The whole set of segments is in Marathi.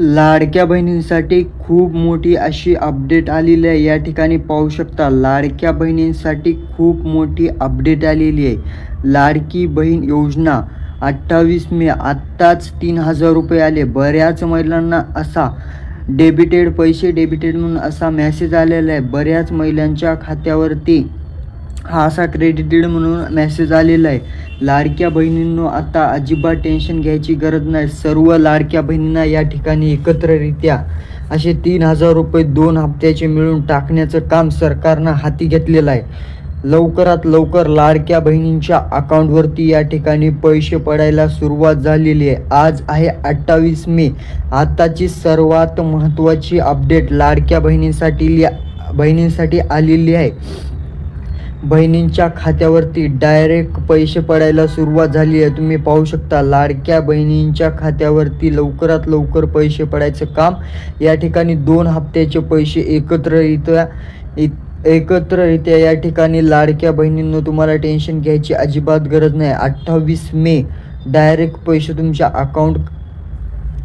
लाडक्या बहिणींसाठी खूप मोठी अशी अपडेट आलेली आहे. या ठिकाणी पाहू शकता लाडक्या बहिणींसाठी खूप मोठी अपडेट आलेली आहे. लाडकी बहीण योजना अठ्ठावीस मे आत्ताच तीन हजार रुपये आले. बऱ्याच महिलांना असा डेबिटेड पैसे डेबिटेड म्हणून असा मॅसेज आलेला आहे. बऱ्याच महिलांच्या खात्यावरती हा असा क्रेडिटेड म्हणून मेसेज आलेला आहे. लाडक्या बहिणींनो आता अजिबात टेन्शन घ्यायची गरज नाही. सर्व लाडक्या बहिणींना या ठिकाणी एकत्ररित्या असे तीन हजार रुपये दोन हप्त्याचे मिळून टाकण्याचं काम सरकारनं हाती घेतलेलं आहे. लवकरात लवकर लाडक्या बहिणींच्या अकाउंटवरती या ठिकाणी पैसे पडायला सुरुवात झालेली आहे. आज आहे अठ्ठावीस मे. आताची सर्वात महत्त्वाची अपडेट लाडक्या बहिणींसाठी बहिणींसाठी आलेली आहे. बहिणींच्या खात्यावरती डायरेक्ट पैसे पडायला सुरुवात झाली आहे. तुम्ही पाहू शकता लाडक्या बहिणींच्या खात्यावरती लवकरात लवकर पैसे पडायचं काम. या ठिकाणी दोन हप्त्याचे पैसे एकत्ररित्या एकत्ररित्या या ठिकाणी लाडक्या बहिणींनो तुम्हाला टेन्शन घ्यायची अजिबात गरज नाही. अठ्ठावीस मे डायरेक्ट पैसे तुमच्या अकाउंट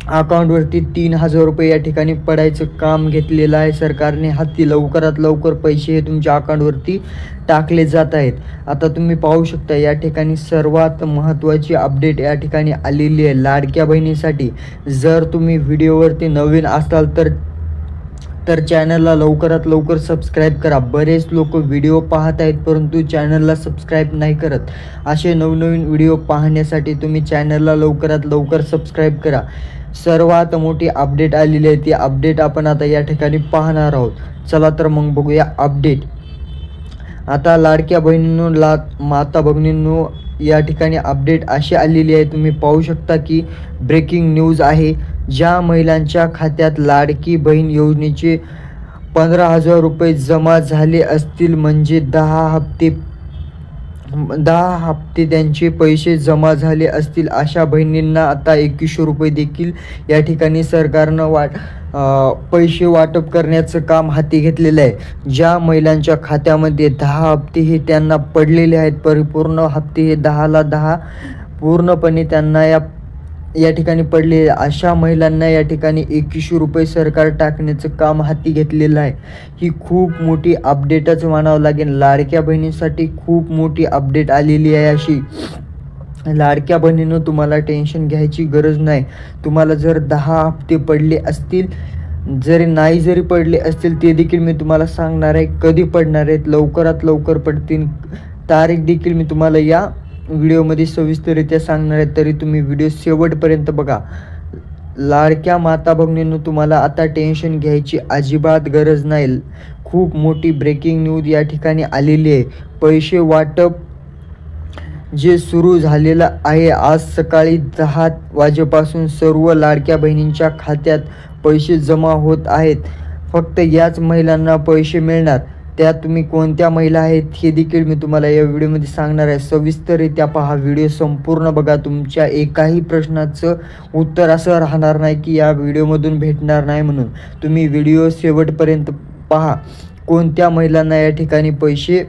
अकाउंटवरती तीन हजार रुपये या ठिकाणी पडायचं काम घेतलेलं आहे. सरकारने हाती लवकरात लवकर पैसे हे तुमच्या अकाउंटवरती टाकले जात आहेत. आता तुम्ही पाहू शकता या ठिकाणी सर्वात महत्त्वाची अपडेट या ठिकाणी आलेली आहे. लाडक्या बहिणीसाठी जर तुम्ही व्हिडिओवरती नवीन असाल तर तर चॅनलला लवकरात लवकर सबस्क्राईब करा. बरेच लोक व्हिडिओ पाहत आहेत परंतु चॅनलला सबस्क्राईब नाही करत. असे नवनवीन व्हिडिओ पाहण्यासाठी तुम्ही चॅनलला लवकरात लवकर सबस्क्राईब करा. सर्वात मोठी अपडेट आलेली आहे. ती अपडेट आपण आता या ठिकाणी पाहणार आहोत. चला तर मग बघूया अपडेट आता लाडक्या बहिणींनो ला माता भगिनींनो या ठिकाणी अपडेट अशी आलेली आहे. तुम्ही पाहू शकता की ब्रेकिंग न्यूज आहे. ज्या महिलांच्या खात्यात लाडकी बहीण योजनेचे पंधरा हजार रुपये जमा झाले असतील म्हणजे दहा हप्ते दहा हप्ते त्यांचे पैसे जमा झाले असतील अशा बहिणींना आता एकवीसशे रुपये देखील या ठिकाणी सरकारनं वाट पैसे वाटप करण्याचं काम हाती घेतलेलं आहे. ज्या महिलांच्या खात्यामध्ये दहा हप्ते हे त्यांना पडलेले आहेत परिपूर्ण हप्ते हे दहाला दहा पूर्णपणे त्यांना या या ठिकाणी पडले. अशा महिलांना या ठिकाणी एकवीसशे रुपये सरकार टाकण्याचं काम हाती घेतलेलं आहे. ही खूप मोठी अपडेटच म्हणावं लागेल. लाडक्या बहिणीसाठी खूप मोठी अपडेट आलेली आहे अशी. लाडक्या बहिणीनं तुम्हाला टेन्शन घ्यायची गरज नाही. तुम्हाला जर दहा हप्ते पडले असतील जरी नाही जरी पडले असतील ते देखील मी तुम्हाला सांगणार आहे. कधी पडणार आहेत? लवकरात लवकर पडतील. तारीख देखील मी तुम्हाला या व्हिडिओमध्ये सविस्तररित्या सांगणार आहे तरी तुम्ही व्हिडिओ शेवटपर्यंत बघा. लाडक्या माता भगिनींनो तुम्हाला आता टेन्शन घ्यायची अजिबात गरज नाही. खूप मोठी ब्रेकिंग न्यूज या ठिकाणी आलेली आहे. पैसे वाटप जे सुरू झालेलं आहे आज सकाळी दहा वाजेपासून सर्व लाडक्या बहिणींच्या खात्यात पैसे जमा होत आहेत. फक्त याच महिलांना पैसे मिळणार. त्या तुम्ही कोणत्या महिला आहेत हे देखील मी तुम्हाला या व्हिडिओमध्ये सांगणार आहे. सविस्तररित्या पहा व्हिडिओ संपूर्ण बघा. तुमच्या एकाही प्रश्नाचं उत्तर असं राहणार नाही की या व्हिडिओमधून भेटणार नाही म्हणून. तुम्ही व्हिडिओ शेवटपर्यंत पहा. कोणत्या महिलांना या ठिकाणी पैसे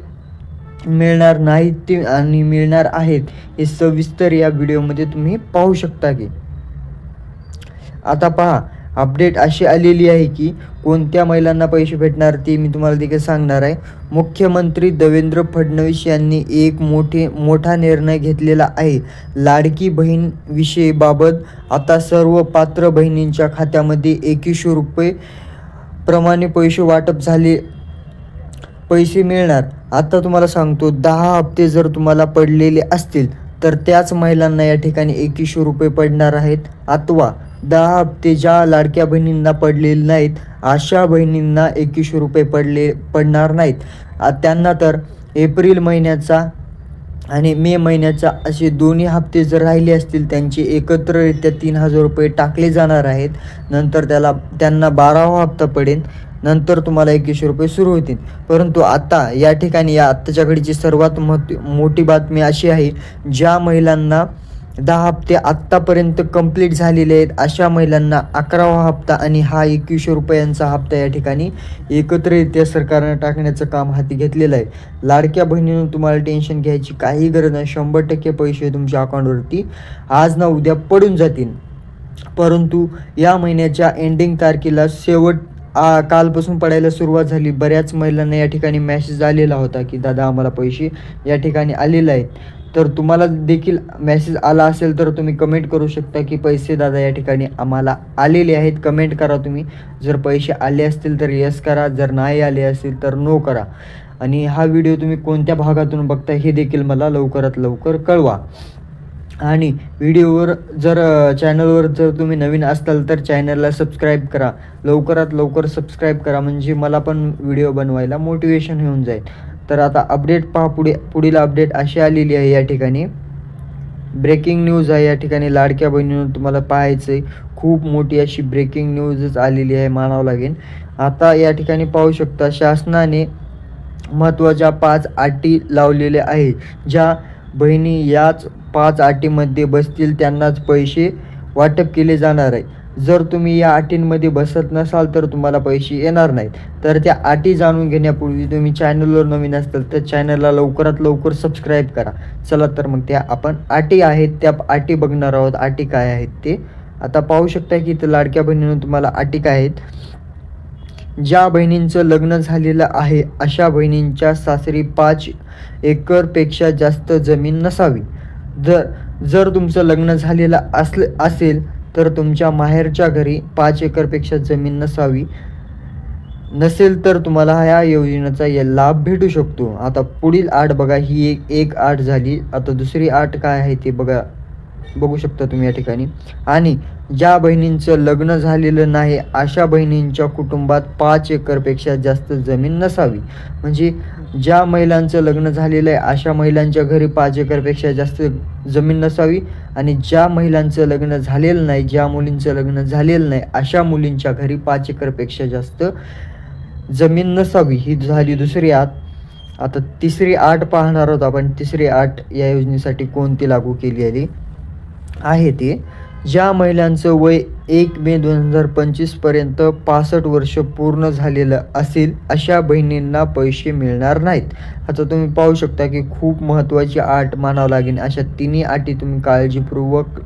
मिळणार नाहीत ते आणि मिळणार आहेत हे सविस्तर या व्हिडिओमध्ये तुम्ही पाहू शकता की. आता पहा अपडेट अशी आलेली आहे की कोणत्या महिलांना पैसे भेटणार ते मी तुम्हाला देखील सांगणार आहे. मुख्यमंत्री देवेंद्र फडणवीस यांनी एक मोठे मोठा निर्णय घेतलेला आहे. लाडकी बहीण विषयीबाबत आता सर्व पात्र बहिणींच्या खात्यामध्ये एकवीसशे रुपये प्रमाणे पैसे वाटप झाले पैसे मिळणार. आता तुम्हाला सांगतो दहा हप्ते जर तुम्हाला पडलेले असतील तर त्याच महिलांना या ठिकाणी एकवीसशे रुपये पडणार आहेत. अथवा दहा हप्ते ज्या लाडक्या बहिणींना पडलेले नाहीत अशा बहिणींना एकवीसशे रुपये पडले पडणार नाहीत. त्यांना तर एप्रिल महिन्याचा आणि मे महिन्याचा असे दोन्ही हप्ते जर राहिले असतील त्यांचे एकत्ररित्या तीन हजार रुपये टाकले जाणार आहेत. नंतर त्याला त्यांना बारावा हप्ता पडेल नंतर तुम्हाला एकवीसशे रुपये सुरू होतील. परंतु आता या ठिकाणी या आत्ताच्या घडीची सर्वात महत्त्व मोठी बातमी अशी आहे ज्या महिलांना दहा हप्ते आत्तापर्यंत कंप्लीट झालेले आहेत. अशा महिलांना अकरावा हप्ता आणि हा एकवीसशे रुपयांचा हप्ता या ठिकाणी एकत्ररित्या सरकारनं टाकण्याचं काम हाती घेतलेलं आहे. लाडक्या बहिणीनं तुम्हाला टेन्शन घ्यायची काही गरज नाही. शंभर टक्के पैसे तुमच्या अकाउंटवरती आज ना उद्या पडून जातील. परंतु या महिन्याच्या एंडिंग तारखेला शेवट आ, कालपासून पडायला सुरुवात झाली. बऱ्याच महिलांना या ठिकाणी मॅसेज आलेला होता की दादा आम्हाला पैसे या ठिकाणी आलेले आहेत. तर तुम्हाला देखील मेसेज आला असेल तर तुम्ही कमेंट करू शकता की पैसे दादा या ठिकाणी आम्हाला आलेले आहेत. कमेंट करा तुम्ही. जर पैसे आले असतील तर यस करा. जर नाही आले असतील तर नो करा. आणि हा व्हिडिओ तुम्ही कोणत्या भागातून बघता हे देखील मला लवकरात लवकर कळवा. आणि व्हिडिओवर जर चॅनलवर जर तुम्ही नवीन असाल तर चॅनलला सबस्क्राईब करा. लवकरात लवकर सबस्क्राईब करा. म्हणजे मला पण व्हिडिओ बनवायला मोटिवेशन होऊन जाईल. तर आता अपडेट पहा पुढे पुढील अपडेट अशी आलेली आहे या ठिकाणी. ब्रेकिंग न्यूज आहे या ठिकाणी. लाडक्या बहिणीनं तुम्हाला पाहायचं आहे खूप मोठी अशी ब्रेकिंग न्यूजच आलेली आहे मानावं लागेल. आता या ठिकाणी पाहू शकता शासनाने महत्त्वाच्या पाच अटी लावलेल्या आहे ज्या बहिणी याच पाच अटीमध्ये बसतील त्यांनाच पैसे वाटप केले जाणार आहे. जर तुम्ही या अटींमध्ये बसत नसाल तर तुम्हाला पैसे येणार नाहीत. तर त्या अटी जाणून घेण्यापूर्वी तुम्ही चॅनलवर नवीन असताल तर चॅनलला लवकरात लवकर सबस्क्राईब करा. चला तर मग त्या आपण अटी आहेत त्या अटी बघणार आहोत. अटी काय आहेत ते? आता पाहू शकता की इथं लाडक्या बहिणीनं तुम्हाला अटी काय आहेत? ज्या बहिणींचं लग्न झालेलं आहे अशा बहिणींच्या सासरी पाच एकरपेक्षा जास्त जमीन नसावी. जर जर तुमचं लग्न झालेलं असले असेल तर तुमच्या माहेरच्या घरी पाच एकरपेक्षा जमीन नसावी. नसेल तर तुम्हाला ह्या योजनेचा या लाभ भेटू शकतो. आता पुढील आठ बघा ही एक एक आठ झाली. आता दुसरी आठ काय आहे ते बघा. बघू शकता तुम्ही या ठिकाणी. आणि ज्या बहिणींचं लग्न झालेलं नाही अशा बहिणींच्या कुटुंबात पाच एकरपेक्षा जास्त जमीन नसावी. म्हणजे ज्या महिलांचं लग्न झालेलं आहे अशा महिलांच्या घरी पाच एकरपेक्षा जास्त जमीन नसावी. आणि ज्या महिलांचं लग्न झालेलं नाही ज्या मुलींचं लग्न झालेलं नाही अशा मुलींच्या घरी पाच एकरपेक्षा जास्त जमीन नसावी. ही झाली दुसरी आत आता तिसरी आठ पाहणार आहोत आपण. तिसरी आठ या योजनेसाठी कोणती लागू केली आली? आहे ते. ज्या महिलांचं वय एक मे दोन हजार पंचवीसपर्यंत पासष्ट वर्ष पूर्ण झालेलं असेल अशा बहिणींना पैसे मिळणार नाहीत. आता तुम्ही पाहू शकता की खूप महत्त्वाची आट मानावं लागेल. अशा तिन्ही अटी तुम्ही काळजीपूर्वक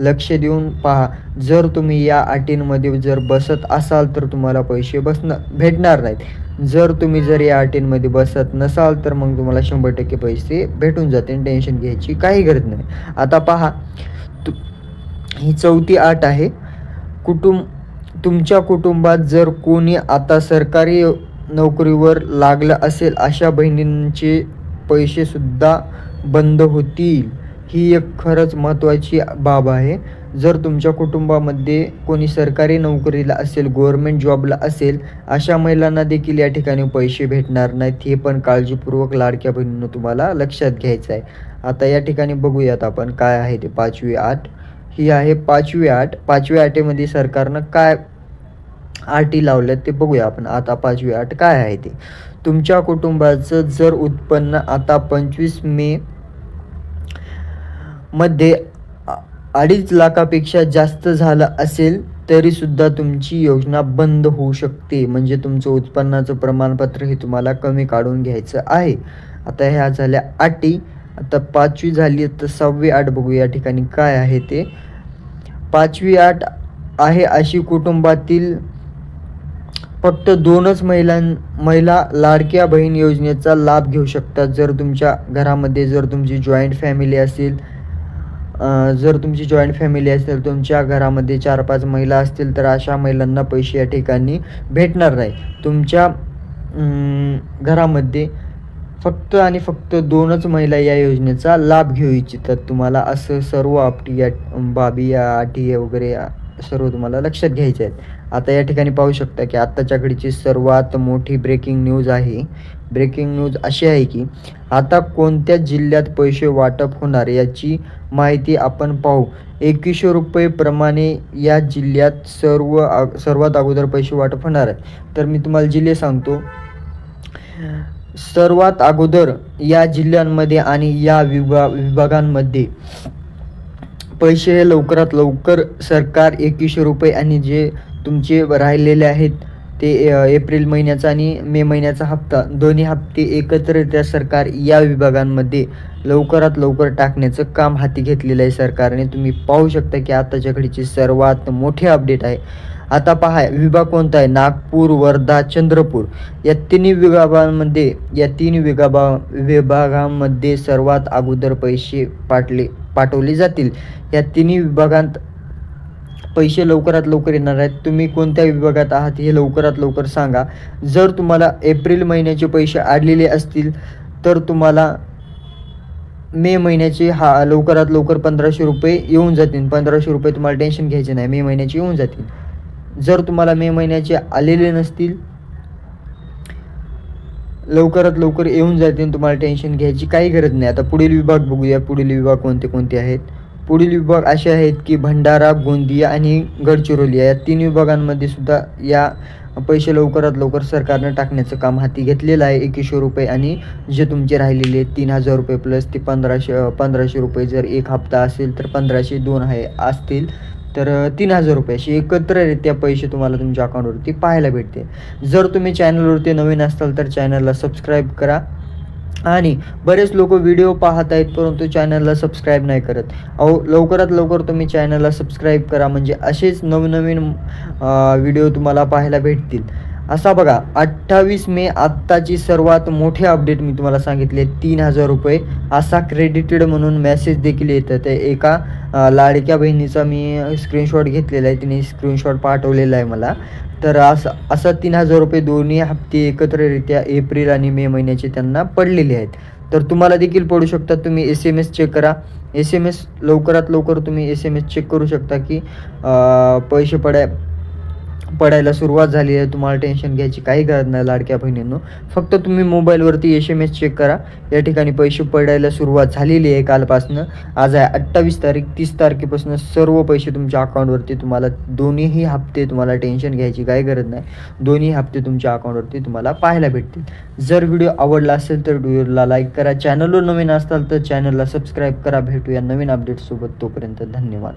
लक्ष देऊन पहा. जर तुम्ही या अटींमध्ये जर बसत असाल तर तुम्हाला पैसे बसणं भेटणार नाहीत. जर तुम्ही जर या अटींमध्ये बसत नसाल तर मग तुम्हाला शंभर टक्के पैसे भेटून जातील. टेन्शन घ्यायची काही गरज नाही. आता पहा ही चौथी आठ आहे. कुटुंब तुमच्या कुटुंबात जर कोणी आता सरकारी नोकरीवर लागलं असेल अशा बहिणींचे पैसेसुद्धा बंद होतील. ही एक खरंच महत्त्वाची बाब आहे. जर तुमच्या कुटुंबामध्ये कोणी सरकारी नोकरीला असेल गव्हर्मेंट जॉबला असेल अशा महिलांना देखील या ठिकाणी पैसे भेटणार नाहीत. हे पण काळजीपूर्वक लाडक्या बहिणीनं तुम्हाला लक्षात घ्यायचं आहे आता या ठिकाणी बघूयात आपण काय आहे ते पाचवी आठ ही आहे पाचवी आठ. पाचव्या आटेमध्ये सरकारनं काय आटी लावल्यात ते बघूया आपण. आता पाचवी आठ काय आहे ते? तुमच्या कुटुंबाचं जर उत्पन्न आता पंचवीस मे मध्ये अडीच लाखापेक्षा जास्त झालं असेल तरीसुद्धा तुमची योजना बंद होऊ शकते. म्हणजे तुमचं उत्पन्नाचं प्रमाणपत्र हे तुम्हाला कमी काढून घ्यायचं आहे. आता ह्या झाल्या अटी आता पाचवी झाली तर सहावी आठ बघू या ठिकाणी काय आहे ते. पाचवी आठ आहे अशी कुटुंबातील फक्त दोनच महिलां महिला लाडक्या बहीण योजनेचा लाभ घेऊ शकतात. जर तुमच्या घरामध्ये जर तुमची जॉईंट फॅमिली असेल जर तुमची जॉईंट फॅमिली असेल तुमच्या घरामध्ये चार पाच महिला असतील तर अशा महिलांना पैसे या ठिकाणी भेटणार नाही. तुमच्या घरामध्ये फक्त आणि फक्त दोनच महिला या योजनेचा लाभ घेऊ इच्छितात. तुम्हाला असं सर्व आपटी या बाबी या आटी वगैरे सर्व तुम्हाला लक्षात घ्यायचे आहेत. आता या ठिकाणी पाहू शकता की आत्ताच्या घडीची सर्वात मोठी ब्रेकिंग न्यूज आहे. ब्रेकिंग न्यूज अशी आहे की आता कोणत्या जिल्ह्यात पैसे वाटप होणार याची माहिती आपण पाहू. एकवीसशे रुपये प्रमाणे या जिल्ह्यात सर्व सर्वात अगोदर पैसे वाटप होणार आहे तर मी तुम्हाला जिल्हे सांगतो. सर्वात अगोदर या जिल्ह्यांमध्ये आणि या विभा विभागांमध्ये. पैसे हे लवकरात लवकर सरकार एकवीसशे रुपये आणि जे तुमचे राहिलेले आहेत ते एप्रिल महिन्याचा आणि मे महिन्याचा हप्ता दोन्ही हप्ते एकत्रित्या सरकार या विभागांमध्ये लवकरात लवकर टाकण्याचं काम हाती घेतलेलं आहे सरकारने. तुम्ही पाहू शकता की आताच्या घडीची सर्वात मोठे अपडेट आहे. आता पहा विभाग कोणता आहे? नागपूर वर्धा चंद्रपूर. या तिन्ही विभागांमध्ये या तीन विभागा विभागांमध्ये सर्वात अगोदर पैसे पाठले पाठवले जातील. या तिन्ही विभागांत पैसे लवकरात लवकर येणार आहेत. तुम्ही कोणत्या विभागात आहात हे लवकरात लवकर सांगा. जर तुम्हाला एप्रिल महिन्याचे पैसे आडलेले असतील तर तुम्हाला मे महिन्याचे हा लवकरात लवकर पंधराशे रुपये येऊन जातील. पंधराशे रुपये तुम्हाला टेन्शन घ्यायचे नाही. मे महिन्याचे येऊन जातील. जर तुम्हाला मे महिन्याचे आलेले नसतील लवकरात लवकर येऊन जातील तुम्हाला टेन्शन घ्यायची काही गरज नाही. आता पुढील विभाग बघूया. पुढील विभाग कोणते कोणते आहेत? पुढील विभाग असे आहेत की भंडारा गोंदिया आणि गडचिरोली. या तीन विभागांमध्ये सुद्धा या पैसे लवकरात लवकर सरकारनं टाकण्याचं काम हाती घेतलेलं आहे. एकवीसशे रुपये आणि जे तुमचे राहिलेले तीन हजार रुपये प्लस ते पंधराशे पंधराशे रुपये जर एक हप्ता असेल तर पंधराशे दोन आहे असतील. तर तीन हजार रुपये अशी एकत्ररित्या पैसे तुम्हाला तुमच्या अकाउंटवरती पाहायला भेटते जर तुम्ही चॅनलवरती नवीन असाल तर चॅनलला सबस्क्राईब करा. आणि बरेच लोक व्हिडिओ पाहत आहेत परंतु चॅनलला सबस्क्राईब नाही करत. अहो लवकरात लवकर तुम्ही चॅनलला सबस्क्राईब करा. म्हणजे असेच नवनवीन व्हिडिओ तुम्हाला पाहायला भेटतील. असा बघा अठ्ठावीस मे आत्ताची सर्वात मोठे अपडेट मी तुम्हाला सांगितले तीन हजार रुपये. असा क्रेडिटेड म्हणून मेसेज देखील येतं. ते एका लाडक्या बहिणीचा मी स्क्रीनशॉट घेतलेला आहे तिने स्क्रीनशॉट पाठवलेला आहे मला. तर असं असं तीन हजार रुपये दोन्ही हप्ते एकत्ररित्या एप्रिल आणि मे महिन्याचे त्यांना पडलेले आहेत. तर तुम्हाला देखील पडू शकतात तुम्ही एस एम एस चेक करा. एस एम एस लवकरात लवकर तुम्ही एस एम एस चेक करू शकता की पैसे पडाय पडायला सुरुवात झाली आहे तुम्हाला टेन्शन घ्यायची काही गरज नाही लाडक्या बहिणींनो. फक्त तुम्ही मोबाईलवरती एस एम एस चेक करा. या ठिकाणी पैसे पडायला सुरुवात झालेली आहे कालपासनं. आज आहे अठ्ठावीस तारीख तीस तारखेपासून सर्व पैसे तुमच्या अकाउंटवरती तुम्हाला दोन्हीही हप्ते तुम्हाला टेन्शन घ्यायची काही गरज नाही. दोन्ही हप्ते तुमच्या अकाउंटवरती तुम्हाला पाहायला भेटतील. जर व्हिडिओ आवडला असेल तर व्हिडिओला लाईक करा. चॅनलवर नवीन असाल तर चॅनलला सबस्क्राईब करा. भेटूया नवीन अपडेटसोबत तोपर्यंत धन्यवाद.